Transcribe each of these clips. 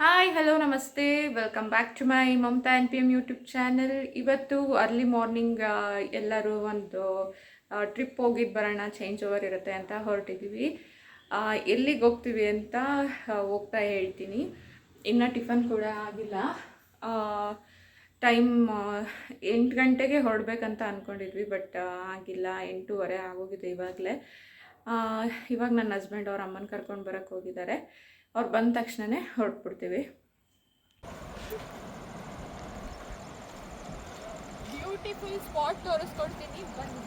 Hi hello ನಮಸ್ತೆ welcome back to my Mamata N P M YouTube channel ಇವತ್ತು early morning ಎಲ್ಲರೂ ಒಂದು trip ಹೋಗಿದ್ದು ಬರೋಣ ಚೇಂಜ್ ಓವರ್ ಇರುತ್ತೆ ಅಂತ ಹೊರಟಿದ್ದೀವಿ ಎಲ್ಲಿಗೆ ಹೋಗ್ತೀವಿ ಅಂತ ಹೋಗ್ತಾ ಹೇಳ್ತೀನಿ ಇನ್ನೂ ಟಿಫನ್ ಕೂಡ ಆಗಿಲ್ಲ ಟೈಮ್ ಎಂಟು ಗಂಟೆಗೆ ಹೊರಡ್ಬೇಕಂತ ಅಂದ್ಕೊಂಡಿದ್ವಿ ಬಟ್ ಆಗಿಲ್ಲ. ಎಂಟೂವರೆ ಆಗೋಗಿದೆ ಇವಾಗಲೇ. ಇವಾಗ ನನ್ನ ಹಸ್ಬೆಂಡ್ ಅವ್ರ ಅಮ್ಮನ ಕರ್ಕೊಂಡು ಬರೋಕ್ಕೆ ಹೋಗಿದ್ದಾರೆ. ಅವ್ರು ಬಂದ ತಕ್ಷಣವೇ ಹೊರಟ್ಬಿಡ್ತೀವಿ. ಬ್ಯೂಟಿಫುಲ್ ಸ್ಪಾಟ್ ತೋರಿಸ್ಕೊಡ್ತೀನಿ ಬನ್ನಿ.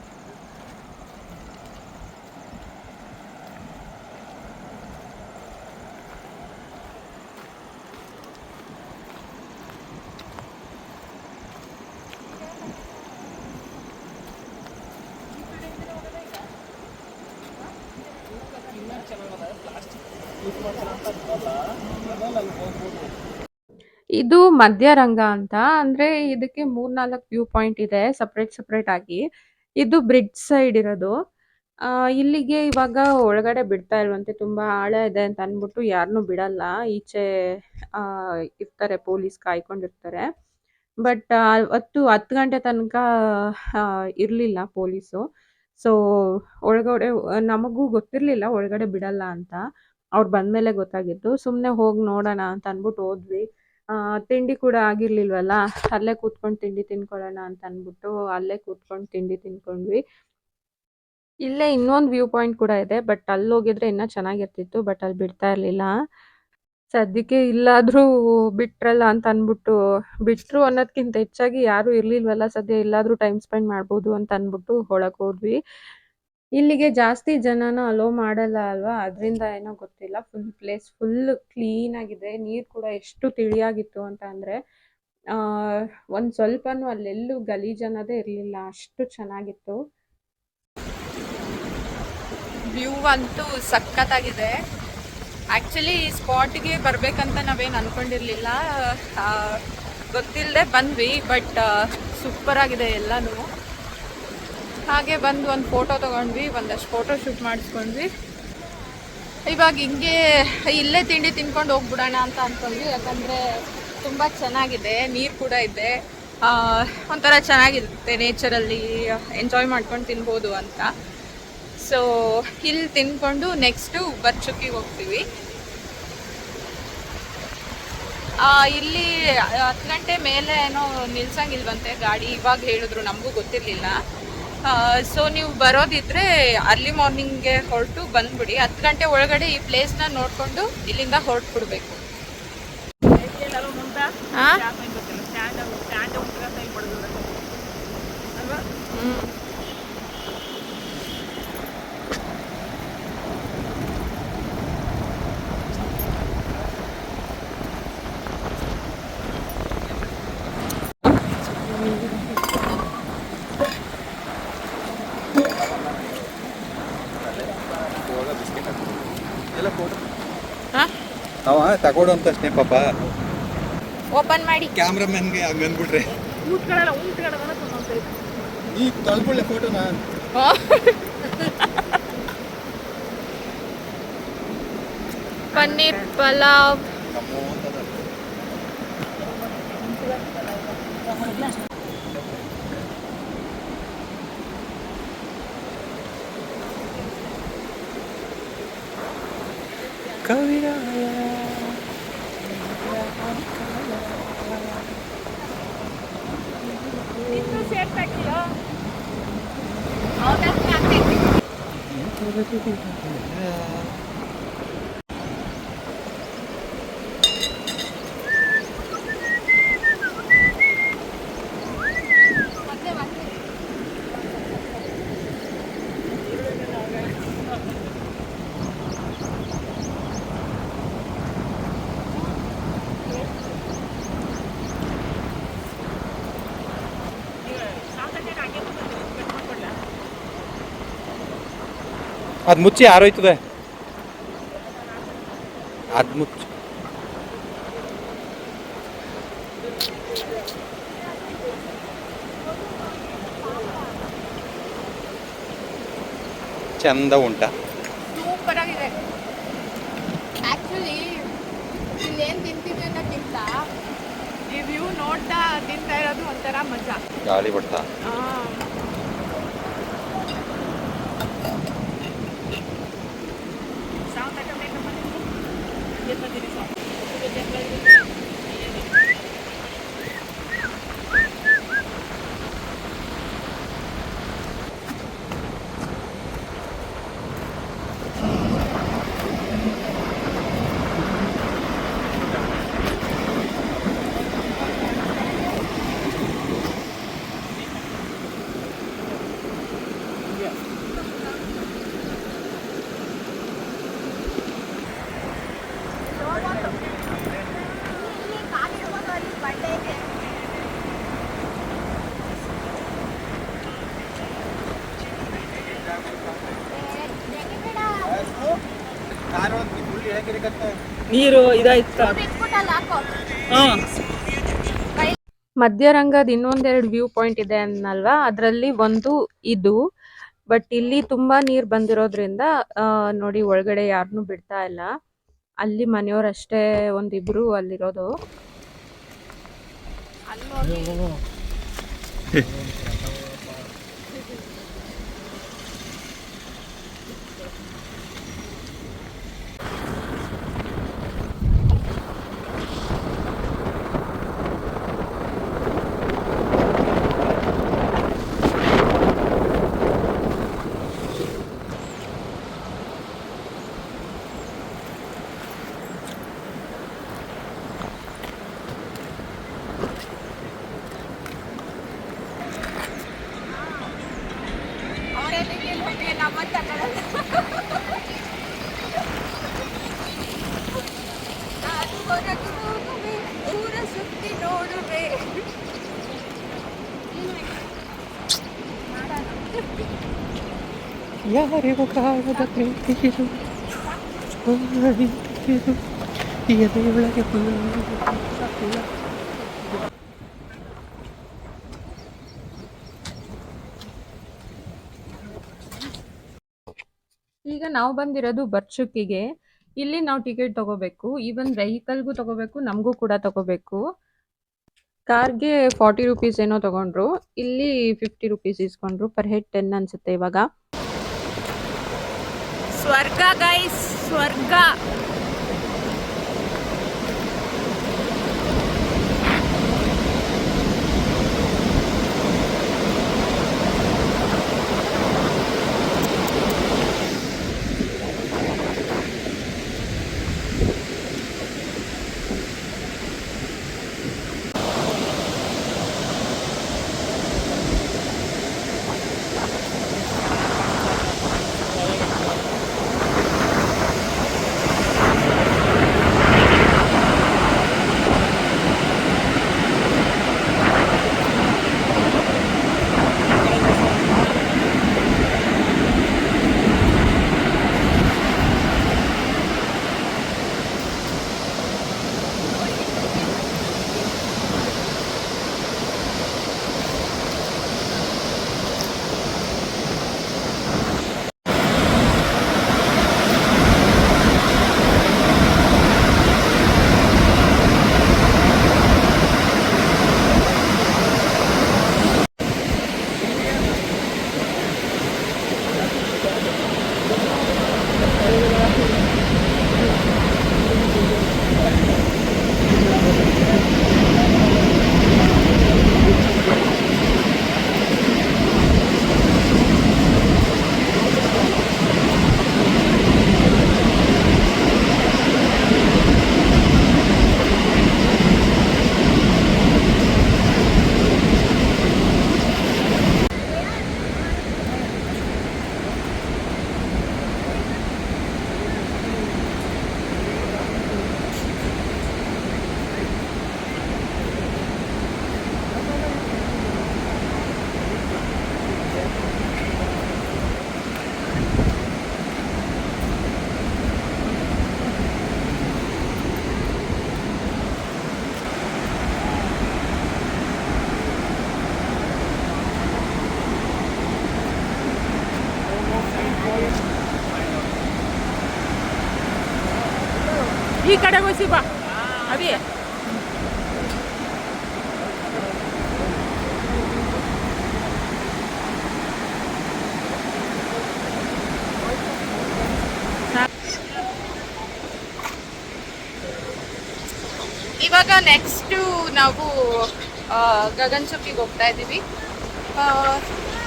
ಇದು ಮಧ್ಯರಂಗ ಅಂತ. ಅಂದ್ರೆ ಇದಕ್ಕೆ ಮೂರ್ನಾಲ್ಕು ವ್ಯೂ ಪಾಯಿಂಟ್ ಇದೆ ಸೆಪರೇಟ್ ಸಪ್ರೇಟ್ ಆಗಿ. ಇದು ಬ್ರಿಡ್ಜ್ ಸೈಡ್ ಇರೋದು. ಆ, ಇಲ್ಲಿಗೆ ಇವಾಗ ಒಳಗಡೆ ಬಿಡ್ತಾ ಇಲ್ವಂತೆ ತುಂಬಾ ಆಳ ಇದೆ ಅಂತ ಅನ್ಬಿಟ್ಟು ಯಾರನ್ನೂ ಬಿಡಲ್ಲ. ಈಚೆ ಆ, ಇರ್ತಾರೆ ಪೊಲೀಸ್ ಕಾಯ್ಕೊಂಡಿರ್ತಾರೆ. ಬಟ್ ಅವತ್ತು ಹತ್ತು ಗಂಟೆ ತನಕ ಇರಲಿಲ್ಲ ಪೊಲೀಸು. ಸೊ ಒಳಗಡೆ ನಮಗೂ ಗೊತ್ತಿರ್ಲಿಲ್ಲ ಒಳಗಡೆ ಬಿಡಲ್ಲ ಅಂತ. ಅವ್ರು ಬಂದ್ಮೇಲೆ ಗೊತ್ತಾಗಿತ್ತು. ಸುಮ್ಮನೆ ಹೋಗಿ ನೋಡೋಣ ಅಂತ ಅನ್ಬಿಟ್ಟು ಹೋದ್ವಿ. ತಿಂಡಿ ಕೂಡ ಆಗಿರ್ಲಿಲ್ವಲ್ಲ? ಅಲ್ಲೇ ಕೂತ್ಕೊಂಡು ತಿಂಡಿ ತಿನ್ಕೊಳ್ಳೋಣ ಅಂತ ಅಂದ್ಬಿಟ್ಟು ಅಲ್ಲೇ ಕೂತ್ಕೊಂಡು ತಿಂಡಿ ತಿನ್ಕೊಂಡ್ವಿ. ಇಲ್ಲೇ ಇನ್ನೊಂದು ವ್ಯೂ ಪಾಯಿಂಟ್ ಕೂಡ ಇದೆ ಬಟ್ ಅಲ್ಲಿ ಹೋಗಿದ್ರೆ ಇನ್ನೂ ಚೆನ್ನಾಗಿರ್ತಿತ್ತು ಬಟ್ ಅಲ್ಲಿ ಬಿಡ್ತಾ ಇರ್ಲಿಲ್ಲ. ಸದ್ಯಕ್ಕೆ ಇಲ್ಲಾದ್ರೂ ಬಿಟ್ರಲ್ಲ ಅಂತ ಅಂದ್ಬಿಟ್ಟು, ಬಿಟ್ರು ಅನ್ನೋದ್ಕಿಂತ ಹೆಚ್ಚಾಗಿ ಯಾರು ಇರ್ಲಿಲ್ವಲ್ಲ, ಸದ್ಯ ಎಲ್ಲಾದ್ರೂ ಟೈಮ್ ಸ್ಪೆಂಡ್ ಮಾಡ್ಬೋದು ಅಂತ ಅನ್ಬಿಟ್ಟು ಹೊಳಕ್ ಹೋದ್ವಿ. ಇಲ್ಲಿಗೆ ಜಾಸ್ತಿ ಜನನ ಅಲೋ ಮಾಡಲ್ಲ ಅಲ್ವಾ? ಅದರಿಂದ ಏನೋ ಗೊತ್ತಿಲ್ಲ. ಫುಲ್ ಪ್ಲೇಸ್ ಫುಲ್ ಕ್ಲೀನ್ ಆಗಿದೆ. ನೀರ್ ಕೂಡ ಎಷ್ಟು ತಿಳಿಯಾಗಿತ್ತು ಅಂತ ಅಂದ್ರೆ, ಆ, ಒಂದ್ ಸ್ವಲ್ಪನೂ ಅಲ್ಲೆಲ್ಲೂ ಗಲೀಜ್ ಅನ್ನೋದೇ ಇರಲಿಲ್ಲ. ಅಷ್ಟು ಚೆನ್ನಾಗಿತ್ತು. ವ್ಯೂ ಅಂತೂ ಸಖತ್ತಾಗಿದೆ. ಆ್ಯಕ್ಚುಲಿ ಈ ಸ್ಪಾಟ್ಗೆ ಬರಬೇಕಂತ ನಾವೇನು ಅಂದ್ಕೊಂಡಿರಲಿಲ್ಲ ಗೊತ್ತಿಲ್ಲದೆ ಬಂದ್ವಿ ಬಟ್ ಸೂಪರ್ ಆಗಿದೆ ಎಲ್ಲನೂ. ಹಾಗೆ ಬಂದು ಒಂದು ಫೋಟೋ ತೊಗೊಂಡ್ವಿ, ಒಂದಷ್ಟು ಫೋಟೋ ಶೂಟ್ ಮಾಡಿಸ್ಕೊಂಡ್ವಿ. ಇವಾಗ ಹಿಂಗೆ ಇಲ್ಲೇ ತಿಂಡಿ ತಿನ್ಕೊಂಡು ಹೋಗ್ಬಿಡೋಣ ಅಂತ ಅಂದ್ಕೊಂಡ್ವಿ ಯಾಕಂದರೆ ತುಂಬ ಚೆನ್ನಾಗಿದೆ, ನೀರು ಕೂಡ ಇದೆ. ಒಂಥರ ಚೆನ್ನಾಗಿರುತ್ತೆ ನೇಚರಲ್ಲಿ ಎಂಜಾಯ್ ಮಾಡ್ಕೊಂಡು ತಿನ್ಬೋದು ಅಂತ. ಸೊ ಇಲ್ಲಿ ತಿನ್ಕೊಂಡು ನೆಕ್ಸ್ಟು ಬರ್ಚುಕ್ಕಿಗೆ ಹೋಗ್ತೀವಿ. ಇಲ್ಲಿ ಹತ್ತು ಗಂಟೆ ಮೇಲೆ ಏನೋ ನಿಲ್ಸಂಗಿಲ್ವಂತೆ ಗಾಡಿ, ಇವಾಗ ಹೇಳಿದ್ರು ನಮಗೂ ಗೊತ್ತಿರಲಿಲ್ಲ. ಸೊ ನೀವು ಬರೋದಿದ್ರೆ ಅರ್ಲಿ ಮಾರ್ನಿಂಗ್ಗೆ ಹೊರಟು ಬಂದ್ಬಿಡಿ. ಹತ್ತು ಗಂಟೆ ಒಳಗಡೆ ಈ ಪ್ಲೇಸ್ನ ನೋಡಿಕೊಂಡು ಇಲ್ಲಿಂದ ಹೊರಟ್ಬಿಡ್ಬೇಕು. ಹಾಂ ತಗೊಡು ಅಂತ ಅಷ್ಟೇ ಪಾಪ. ಓಪನ್ ಮಾಡಿ. ಕ್ಯಾಮ್ರಾಮನ್ಗೆ ಹಂಗ ಅಂದ್ಬಿಟ್ರೆ. ಈ ತಳ್ಕೊಳ್ಳೆ ಫೋಟೋ ಫೋಟೋನ ಪನ್ನೀರ್ ಪಲಾವ್. 这最近看很 ಅದು ಮುಚ್ಚಿ ಆರೋಯ್ತದೆ ಅದು ಮುಚ್ಚಿ ಚಂದ ಉಂಟ. ಆಕ್ಚುಲಿ ಏನ್ ತಿಂತೀವಿ ಅನ್ನೋಕ್ಕಿಂತ ಈ ವ್ಯೂ ನೋಡ್ತಾ ತಿಂತಾ ಇರೋದು ಒಂಥರ ಮಜಾ. ಗಾಳಿ ಬಿಡ್ತಾ 感じでさ。ನೀರು ಇದಾಯ್ತ? ಮಧ್ಯರಂಗದ ಇನ್ನೊಂದೆರಡು ವ್ಯೂ ಪಾಯಿಂಟ್ ಇದೆ ಅನ್ನಲ್ವಾ? ಅದರಲ್ಲಿ ಒಂದು ಇದು. ಬಟ್ ಇಲ್ಲಿ ತುಂಬಾ ನೀರ್ ಬಂದಿರೋದ್ರಿಂದ ನೋಡಿ ಒಳಗಡೆ ಯಾರನ್ನೂ ಬಿಡ್ತಾ ಇಲ್ಲ. ಅಲ್ಲಿ ಮನೆಯವರಷ್ಟೇ ಒಂದಿಬ್ರು ಅಲ್ಲಿರೋದು. ಯಾರಿಗೂ ಕಾಣದ ಪ್ರೀತಿಯಿರು ಎದೆಯೊಳಗೆ ಈಗ ನಾವು ಬಂದಿರೋದು ಬರ್ಚುಕ್ಕಿಗೆ. ಇಲ್ಲಿ ನಾವು ಟಿಕೆಟ್ ತಗೋಬೇಕು. ಈವನ್ ವೆಹಿಕಲ್ಗೂ ತಗೋಬೇಕು, ನಮಗೂ ಕೂಡ ತಗೋಬೇಕು. ಕಾರ್ಗೆ ಫಾರ್ಟಿ ರುಪೀಸ್ ಏನೋ ತಗೊಂಡ್ರು. ಇಲ್ಲಿ ಫಿಫ್ಟಿ ರುಪೀಸ್ ಇಸ್ಕೊಂಡ್ರು. ಪರ್ ಹೆಡ್ ಟೆನ್ ಅನ್ಸುತ್ತೆ ಇವಾಗ. స్వర్గ గైస్ స్వర్గ ಇವಾಗ ನೆಕ್ಸ್ಟು ನಾವು ಗಗನ್ ಗಗನಚುಕ್ಕಿಗೆ ಹೋಗ್ತಾ ಇದ್ದೀವಿ. ಆ,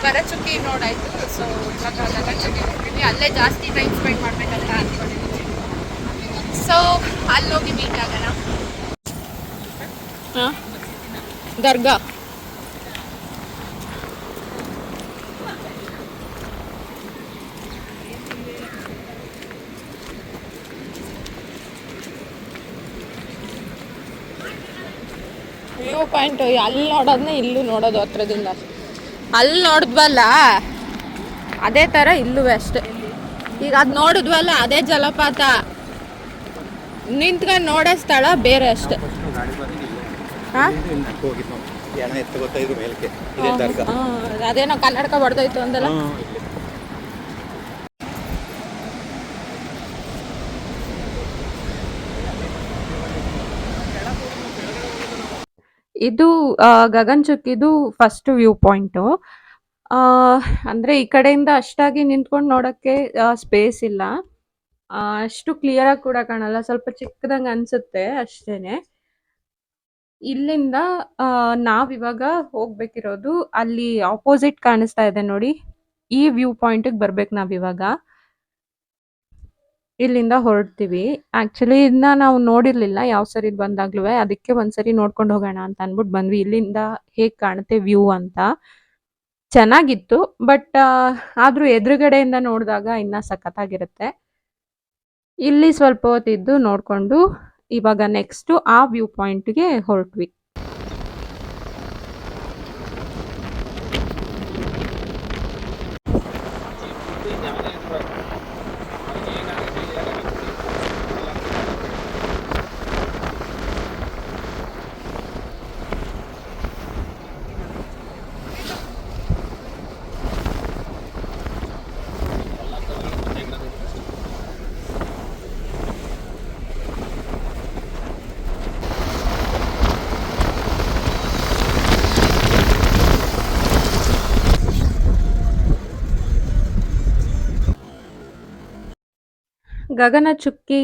ಭರಚುಕ್ಕಿ ನೋಡಾಯ್ತು. ಸೊ ಇವಾಗ ಗಗನಚುಕ್ಕಿಗೆ ಹೋಗ್ತೀವಿ ಅಲ್ಲೇ ಜಾಸ್ತಿ ಟೈಮ್ ಸ್ಪೆಂಡ್ ಮಾಡ್ಬೇಕಂತ ಅಂದ್ಕೊಂಡಿದ್ದೀವಿ ಸೊ ಅಲ್ಲೋಗಿ ಮೀಟ್ ಆಗೋಣ ಹಾಂ ದರ್ಗಾ ವ್ಯೂ ಪಾಯಿಂಟ್ ಅಲ್ಲಿ ನೋಡೋದನ್ನ ಇಲ್ಲೂ ನೋಡೋದು ಹತ್ರದಿಂದ. ಅಲ್ಲಿ ನೋಡಿದ್ವಲ್ಲ? ಅದೇ ಥರ ಇಲ್ಲೂ ಅಷ್ಟೆ. ಈಗ ಅದು ನೋಡಿದ್ವಲ್ಲ ಅದೇ ಜಲಪಾತ. ನಿಂತ್ಕೊಂಡು ನೋಡೋ ಸ್ಥಳ ಬೇರೆ ಅಷ್ಟೇ. ಹಾಂ? ಅದೇನೋ ಕನ್ನಡಕ ಬಡ್ದೋಯ್ತು ಅಂದಲ್ಲ? ಇದು ಗಗನ್ ಚುಕ್ಕಿದು ಫಸ್ಟ್ ವ್ಯೂ ಪಾಯಿಂಟು ಅಂದರೆ ಈ ಕಡೆಯಿಂದ ಅಷ್ಟಾಗಿ ನಿಂತ್ಕೊಂಡು ನೋಡೋಕ್ಕೆ ಸ್ಪೇಸ್ ಇಲ್ಲ. ಅಷ್ಟು ಕ್ಲಿಯರಾಗಿ ಕೂಡ ಕಾಣಲ್ಲ. ಸ್ವಲ್ಪ ಚಿಕ್ಕದಂಗೆ ಅನ್ಸುತ್ತೆ ಅಷ್ಟೇನೆ. ಇಲ್ಲಿಂದ ಆ, ನಾವಿವಾಗ ಹೋಗ್ಬೇಕಿರೋದು ಅಲ್ಲಿ ಆಪೋಸಿಟ್ ಕಾಣಿಸ್ತಾ ಇದೆ ನೋಡಿ. ಈ ವ್ಯೂ ಪಾಯಿಂಟಿಗೆ ಬರ್ಬೇಕು ನಾವಿವಾಗ. ಇಲ್ಲಿಂದ ಹೊರಡ್ತೀವಿ. ಆಕ್ಚುಲಿ ಇದನ್ನ ನಾವು ನೋಡಿರ್ಲಿಲ್ಲ. ಯಾವ ಸರಿ ಬಂದಾಗ್ಲೂ ಅದಕ್ಕೆ ಒಂದ್ಸರಿ ನೋಡ್ಕೊಂಡು ಹೋಗೋಣ ಅಂತ ಅನ್ಬಿಟ್ಟು ಬಂದ್ವಿ. ಇಲ್ಲಿಂದ ಹೇಗ್ ಕಾಣುತ್ತೆ ವ್ಯೂ ಅಂತ. ಚೆನ್ನಾಗಿತ್ತು. ಬಟ್ ಆದ್ರೂ ಎದುರುಗಡೆಯಿಂದ ನೋಡಿದಾಗ ಇನ್ನ ಸಖತ್ತಾಗಿರುತ್ತೆ. ಇಲ್ಲಿ ಸ್ವಲ್ಪ ಹೊತ್ತಿದ್ದು ನೋಡಿಕೊಂಡು ಇವಾಗ ನೆಕ್ಸ್ಟು ಆ ವ್ಯೂ ಪಾಯಿಂಟ್ಗೆ ಹೊರಟ್ವಿ. ಗಗನಚುಕ್ಕಿ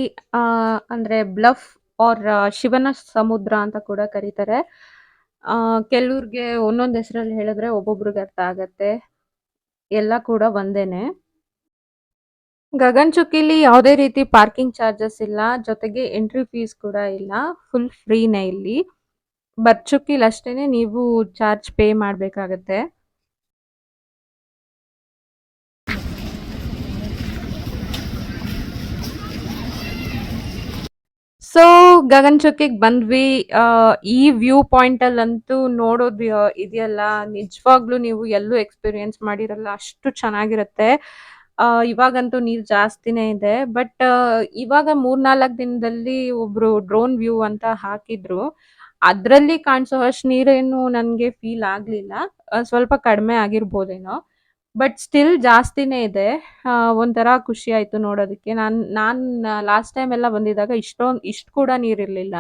ಅಂದರೆ ಬ್ಲಫ್ ಆರ್ ಶಿವನ ಸಮುದ್ರ ಅಂತ ಕೂಡ ಕರೀತಾರೆ. ಕೆಲವ್ರಿಗೆ ಒಂದೊಂದು ಹೆಸರಲ್ಲಿ ಹೇಳಿದ್ರೆ ಒಬ್ಬೊಬ್ರಿಗೆ ಅರ್ಥ ಆಗತ್ತೆ. ಎಲ್ಲ ಕೂಡ ಒಂದೇನೆ. ಗಗನಚುಕ್ಕಿಲಿ ಯಾವುದೇ ರೀತಿ ಪಾರ್ಕಿಂಗ್ ಚಾರ್ಜಸ್ ಇಲ್ಲ, ಜೊತೆಗೆ ಎಂಟ್ರಿ ಫೀಸ್ ಕೂಡ ಇಲ್ಲ ಫುಲ್ ಫ್ರೀನೇ ಇಲ್ಲಿ. ಬರ್ಚುಕ್ಕಿಲಿ ಅಷ್ಟೇನೆ ನೀವು ಚಾರ್ಜ್ ಪೇ ಮಾಡಬೇಕಾಗತ್ತೆ. ಸೊ ಗಗನಚುಕ್ಕಿಗೆ ಬಂದ್ವಿ. ಆ, ಈ ವ್ಯೂ ಪಾಯಿಂಟ್ ಅಲ್ಲಂತೂ ನೋಡೋದು ಇದೆಯಲ್ಲ. ನಿಜವಾಗ್ಲೂ ನೀವು ಎಲ್ಲೂ ಎಕ್ಸ್ಪೀರಿಯನ್ಸ್ ಮಾಡಿರಲ್ಲ. ಅಷ್ಟು ಚೆನ್ನಾಗಿರುತ್ತೆ. ಇವಾಗಂತೂ ನೀರು ಜಾಸ್ತಿನೇ ಇದೆ. ಬಟ್ ಇವಾಗ ಮೂರ್ನಾಲ್ಕು ದಿನದಲ್ಲಿ ಒಬ್ರು ಡ್ರೋನ್ ವ್ಯೂ ಅಂತ ಹಾಕಿದ್ರು. ಅದ್ರಲ್ಲಿ ಕಾಣಿಸೋ ಅಷ್ಟು ನೀರೇನು ನನಗೆ ಫೀಲ್ ಆಗ್ಲಿಲ್ಲ. ಸ್ವಲ್ಪ ಕಡಿಮೆ ಆಗಿರ್ಬೋದೇನೋ. ಬಟ್ ಸ್ಟಿಲ್ ಜಾಸ್ತಿನೇ ಇದೆ. ಒಂಥರ ಖುಷಿ ಆಯ್ತು ನೋಡೋದಕ್ಕೆ. ನಾನು ನಾನು ಲಾಸ್ಟ್ ಟೈಮ್ ಎಲ್ಲ ಬಂದಿದ್ದಾಗ ಇಷ್ಟೊಂದು ಇಷ್ಟು ಕೂಡ ನೀರಿರಲಿಲ್ಲ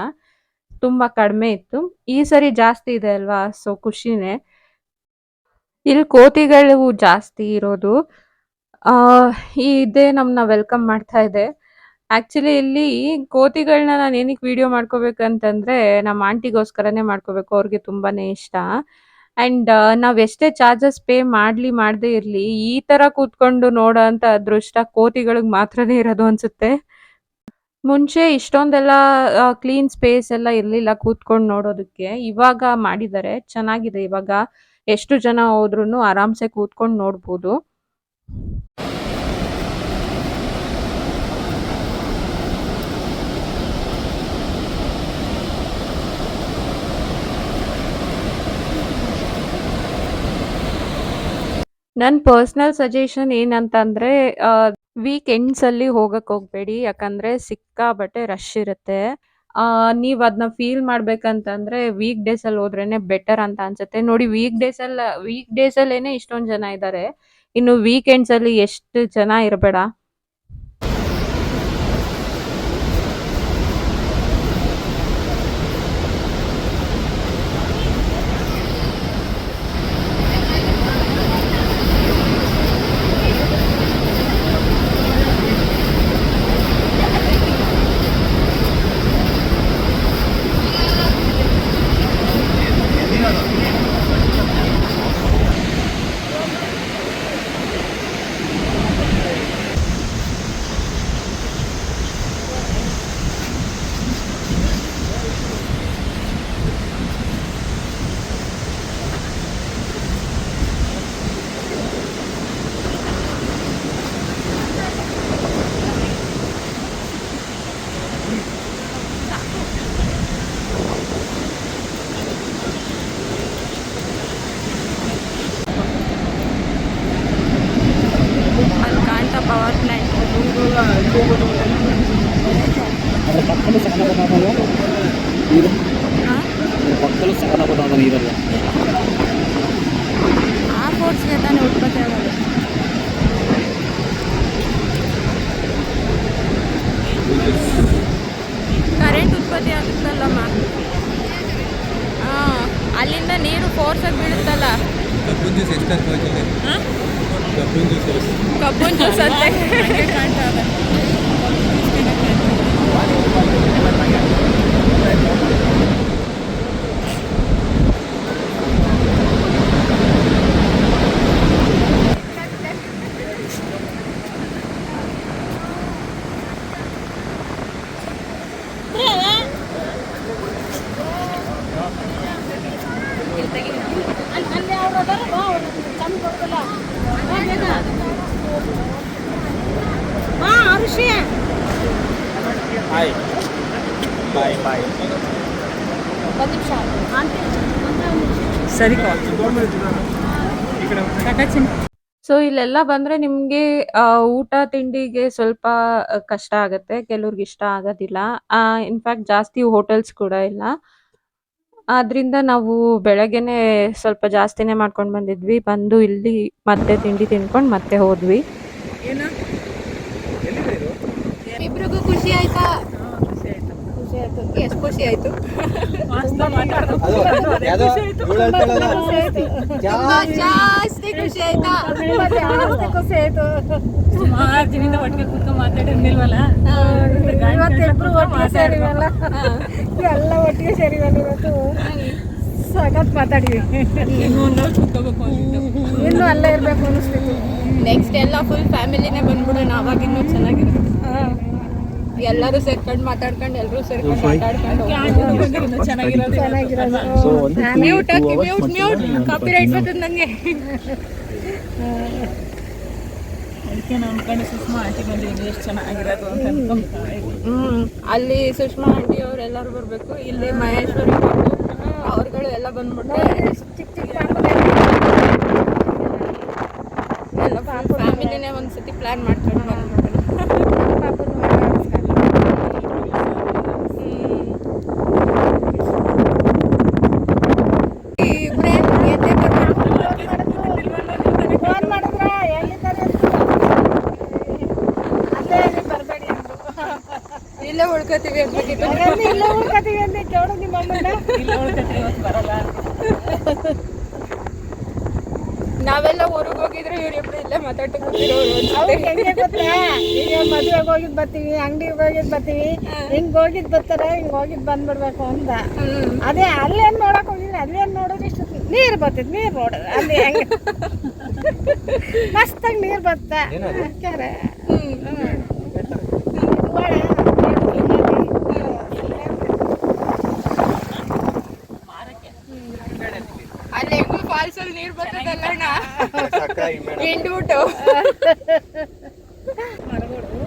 ತುಂಬಾ ಕಡಿಮೆ ಇತ್ತು. ಈ ಸರಿ ಜಾಸ್ತಿ ಇದೆ ಅಲ್ವಾ? ಸೊ ಖುಷಿನೇ. ಇಲ್ಲಿ ಕೋತಿಗಳು ಜಾಸ್ತಿ ಇರೋದು. ಇದೇ ನಮ್ಮನ್ನ ವೆಲ್ಕಮ್ ಮಾಡ್ತಾ ಇದೆ. ಆಕ್ಚುಲಿ ಇಲ್ಲಿ ಕೋತಿಗಳನ್ನ ನಾನು ಏನಕ್ಕೆ ವಿಡಿಯೋ ಮಾಡ್ಕೋಬೇಕಂತಂದರೆ ನಮ್ಮ ಆಂಟಿಗೋಸ್ಕರನೇ ಮಾಡ್ಕೋಬೇಕು. ಅವ್ರಿಗೆ ತುಂಬಾನೇ ಇಷ್ಟ. ಅಂಡ್ ನಾವ್ ಎಷ್ಟೇ ಚಾರ್ಜಸ್ ಪೇ ಮಾಡ್ಲಿ ಮಾಡದೇ ಇರ್ಲಿ, ಈ ತರ ಕೂತ್ಕೊಂಡು ನೋಡೋ ಅಂತ ಅದೃಷ್ಟ ಕೋತಿಗಳಿಗೆ ಮಾತ್ರನೇ ಇರೋದು ಅನ್ಸುತ್ತೆ. ಮುಂಚೆ ಇಷ್ಟೊಂದೆಲ್ಲ ಕ್ಲೀನ್ ಸ್ಪೇಸ್ ಎಲ್ಲ ಇರ್ಲಿಲ್ಲ ಕೂತ್ಕೊಂಡು ನೋಡೋದಕ್ಕೆ. ಇವಾಗ ಮಾಡಿದ್ದಾರೆ ಚೆನ್ನಾಗಿದೆ. ಇವಾಗ ಎಷ್ಟು ಜನ ಹೋದ್ರೂ ಆರಾಮ್ಸೆ ಕೂತ್ಕೊಂಡು ನೋಡ್ಬೋದು. ನನ್ನ ಪರ್ಸನಲ್ ಸಜೆಷನ್ ಏನಂತಂದ್ರೆ ವೀಕ್ ಎಂಡ್ಸ್ ಅಲ್ಲಿ ಹೋಗಕ್ ಹೋಗ್ಬೇಡಿ. ಯಾಕಂದ್ರೆ ಸಿಕ್ಕಾಬಟ್ಟೆ ರಶ್ ಇರುತ್ತೆ. ನೀವ್ ಅದನ್ನ ಫೀಲ್ ಮಾಡ್ಬೇಕಂತಂದ್ರೆ ವೀಕ್ ಡೇಸ್ ಅಲ್ಲಿ ಹೋದ್ರೇನೆ ಬೆಟರ್ ಅಂತ ಅನ್ಸುತ್ತೆ. ನೋಡಿ ವೀಕ್ ಡೇಸ್ ಅಲ್ಲಿ ವೀಕ್ ಡೇಸ್ ಅಲ್ಲೇನೆ ಇಷ್ಟೊಂದ್ ಜನ ಇದ್ದಾರೆ ಇನ್ನು ವೀಕೆಂಡ್ಸ್ ಅಲ್ಲಿ ಎಷ್ಟು ಜನ ಇರಬೇಡ. ಸೊ ಇಲ್ಲೆಲ್ಲ ಬಂದ್ರೆ ನಿಮ್ಗೆ ಊಟ ತಿಂಡಿಗೆ ಸ್ವಲ್ಪ ಕಷ್ಟ ಆಗತ್ತೆ ಕೆಲವ್ರಿಗೆ ಇಷ್ಟ ಆಗೋದಿಲ್ಲ. ಇನ್ಫ್ಯಾಕ್ಟ್ ಜಾಸ್ತಿ ಹೋಟೆಲ್ಸ್ ಕೂಡ ಇಲ್ಲ. ಆದ್ರಿಂದ ನಾವು ಬೆಳಗ್ಗೆನೆ ಸ್ವಲ್ಪ ಜಾಸ್ತಿನೇ ಮಾಡ್ಕೊಂಡು ಬಂದಿದ್ವಿ. ಬಂದು ಇಲ್ಲಿ ಮತ್ತೆ ತಿಂಡಿ ತಿನ್ಕೊಂಡು ಮತ್ತೆ ಹೋದ್ವಿ. ಇಬ್ರಿಗೂ ಖುಷಿ ಆಯ್ತಾ ಖುಷಿ ಆಯ್ತು? ಎಷ್ಟು ಖುಷಿ ಆಯ್ತು. ಜಾಸ್ತಿ ಖುಷಿ ಆಯ್ತಾ? ಖುಷಿ ಆಯ್ತು. ಸುಮಾರು ದಿನದಿಂದ ಒಟ್ಟಿಗೆ ಕುತ್ಕೊಂಡು ಮಾತಾಡಿರ್ಲಿಲ್ವಲ್ಲ? ಇವತ್ತಿಬ್ರು ಒಟ್ಟಿಗೆ ಸೇರಿವಲ್ಲ. ಎಲ್ಲ ಒಟ್ಟಿಗೆ ಸೇರಿವಲ್ಲ ಇವತ್ತು. ಸಖತ್ ಮಾತಾಡಿವಿ ಇನ್ನು ಅಲ್ಲೇ ಇರ್ಬೇಕು ಅನಿಸ್ತಿತ್ತು. ನೆಕ್ಸ್ಟ್ ಎಲ್ಲ ಫುಲ್ ಫ್ಯಾಮಿಲಿನೇ ಬಂದ್ಬಿಡೋಣ. ಅವಾಗ ಇನ್ನೂ ಚೆನ್ನಾಗಿರುತ್ತೆ ಎಲ್ಲರೂ ಸೇರ್ಕೊಂಡು ಮಾತಾಡ್ಕೊಂಡು ಎಲ್ಲರೂ ಸೇರ್ಕೊಂಡು ಮಾತಾಡ್ಕೊಂಡು ಚೆನ್ನಾಗಿರೋದು. ಮ್ಯೂಟ್ ಹಾಕಿ ಮ್ಯೂಟ್ ಮ್ಯೂಟ್ ಕಾಪಿ ರೈಟ್ ಬರ್ತದೆ ನನಗೆ ಅದಕ್ಕೆ ಅನ್ಕೊಂಡು ಸುಷ್ಮಾ ಆಂಟಿ ಬಂದಿದ್ದು ಎಷ್ಟು ಚೆನ್ನಾಗಿರೋದು ಅಂತ ಹ್ಞೂ ಅಲ್ಲಿ ಸುಷ್ಮಾ ಆಂಟಿ ಅವರೆಲ್ಲರೂ ಬರಬೇಕು. ಇಲ್ಲಿ ಮಹೇಶ್ವರಿ ಅವ್ರುಗಳು ಎಲ್ಲ ಬಂದ್ಬಿಟ್ಟು ಚಿಕ್ಕ ಚಿಕ್ಕ ಎಲ್ಲ ಫ್ಯಾಮಿಲಿನೇ ಒಂದ್ಸತಿ ಪ್ಲಾನ್ ಮಾಡ್ಕೊಂಡು ಬಂದ್ಬಿಟ್ಟು ಪಾಪುನ ಮಾತಾಡಿಸ್ಕೊಂಡು. ಇಬ್ರೇ ಎದ್ದೆ ಫೋನ್ ಮಾಡಿದ್ರ ಎಲ್ಲಿದ್ದಾರೆ ಅಂತ. ಅಲ್ಲೇ ಅಲ್ಲಿ ಬರಬೇಡಿ ಅಂದ್ರು ಇಲ್ಲೇ ಉಳ್ಕೋತೀವಿ ಅಂದ್ಬಿಟ್ಟಿತ್ತು ಹಾಗಾದ್ರೆ ಇಲ್ಲೇ ಉಳ್ಕೊತೀವಿ ಅಂತ ಕೇಳು ನಿಮ್ಮ ಅಮ್ಮನ್ನ ಇಲ್ಲ ಉಳ್ಕತ್ತೆ ಇವತ್ತು ಬರಲ್ಲ ನಾವೆಲ್ಲ ಊರಿಗೆ ಹೋಗಿದ್ರೆ ಇವ್ರಿಬ್ರು ಇಲ್ಲೇ ಮಾತಾಡ್ತಾ ಕೂತಿರೋರು ಅವ್ರಿಗೆ ಹೆಂಗೆ ಗೊತ್ತಾ? ಈಗ ಮದುವೆಗೆ ಹೋಗಿದ್ ಬರ್ತೀವಿ ಅಂಗಡಿಗೆ ಹೋಗಿದ್ ಬರ್ತೀವಿ. ಹಿಂಗ್ ಹೋಗಿದ್ ಬರ್ತಾರೆ ಹಿಂಗ್ ಹೋಗಿದ್ ಬಂದ್ಬಿಡ್ಬೇಕು ಅಂತ. ಅದೇ ಅಲ್ಲೇನ್ ನೋಡಕ್ ಹೋಗಿದ್ರೆ ಅಲ್ಲೇನ್ ನೋಡೋದು ಇಷ್ಟು ನೀರ್ ಬರ್ತೈತಿ ನೀರ್ ನೋಡೋದು. ಅಲ್ಲಿ ಹೆಂಗೆ? ಮಸ್ತಾಗಿ ನೀರ್ ಕೆರೆ ಒಳ್ಳೆ ಅಲ್ಲಿ ಹೆಂಗೂ ಫಾಲ್ಸ್ ಅಲ್ಲಿ ನೀರ್ ಬರ್ತದಲ್ಲ ಅಣ್ಣ ಹಿಂಡ್ಬಿಟ್ಟು ಮರಗಳು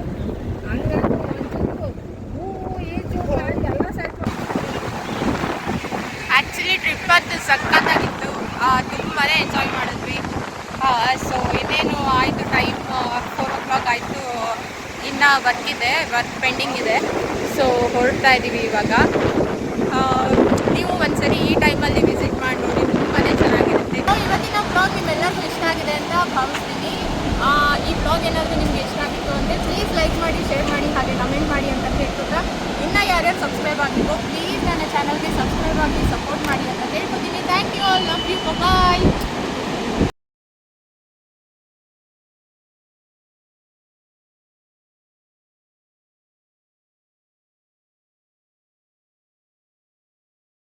ಹಂಗಾಗಿ ಹೂವು ಎಲ್ಲ ಆ್ಯಕ್ಚುಲಿ ಟ್ರಿಪ್ ಅದು ಸಕ್ಕತ್ತಾಗಿತ್ತು ತುಂಬಾ ಎಂಜಾಯ್ ಮಾಡಿದ್ವಿ. ಸೊ ಇದೇನು ಆಯಿತು ಟೈಮ್ ಫೋರ್ ಓ ಕ್ಲಾಕ್ ಆಯಿತು. ಇನ್ನು ವರ್ಕ್ ಇದೆ ವರ್ಕ್ ಪೆಂಡಿಂಗ್ ಇದೆ. ಸೊ ಹೊರಡ್ತಾ ಇದ್ದೀವಿ ಇವಾಗ. ಆ, ನೀವು ಒಂದ್ಸರಿ ಈ ಟೈಮಲ್ಲಿ ವಿಸಿಟ್ ಮಾಡಿ ನೋಡಿ. So, ಇವತ್ತಿನ ಬ್ಲಾಗ್ ನಿಮ್ಮೆಲ್ಲರಿಗೂ ಇಷ್ಟ ಆಗಿದೆ ಅಂತ ಭಾವಿಸ್ತೀನಿ. ಈ ಬ್ಲಾಗ್ ಏನಾದರೂ ನಿಮ್ಗೆ ಇಷ್ಟ ಆಗಿತ್ತು ಅಂದರೆ ಪ್ಲೀಸ್ ಲೈಕ್ ಮಾಡಿ ಶೇರ್ ಮಾಡಿ ಹಾಗೆ ಕಮೆಂಟ್ ಮಾಡಿ ಅಂತ ಹೇಳ್ಕೊಟ್ರೆ ಇನ್ನೂ ಯಾರ್ಯಾರು ಸಬ್ಸ್ಕ್ರೈಬ್ ಆಗಿತ್ತು ಪ್ಲೀಸ್ ನನ್ನ ಚಾನಲ್ಗೆ ಸಬ್ಸ್ಕ್ರೈಬ್ ಆಗಿ ಸಪೋರ್ಟ್ ಮಾಡಿ ಅಂತ ಹೇಳ್ಕೊತೀನಿ thank you all love you bye